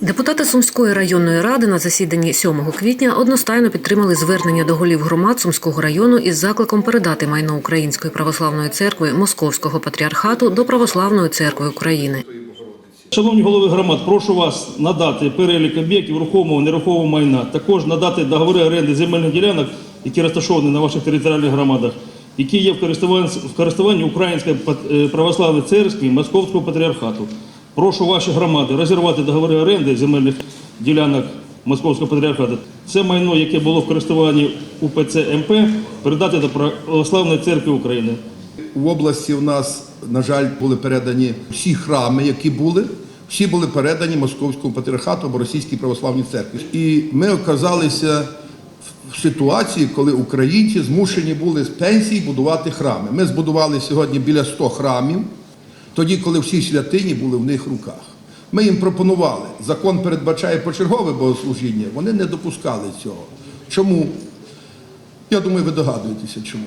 Депутати Сумської районної ради на засіданні 7 квітня одностайно підтримали звернення до голів громад Сумського району із закликом передати майно Української православної церкви Московського патріархату до Православної церкви України. Шановні голови громад, прошу вас надати перелік об'єктів рухомого нерухомого майна, також надати договори оренди земельних ділянок, які розташовані на ваших територіальних громадах, які є в користуванні, в користуванні Української е, православної церкви Московського патріархату. Прошу ваші громади розірвати договори оренди земельних ділянок Московського патріархату. Це майно, яке було в користуванні УПЦ МП, передати до Православної церкви України. В області у нас, на жаль, були передані всі храми, які були, всі були передані Московському патріархату або Російській православній церкві. І ми оказалися в ситуації, коли українці змушені були з пенсій будувати храми. Ми збудували сьогодні біля 100 храмів, тоді, коли всі святині були в них руках. Ми їм пропонували. Закон передбачає почергове богослужіння. Вони не допускали цього. Чому? Я думаю, ви догадуєтеся, чому.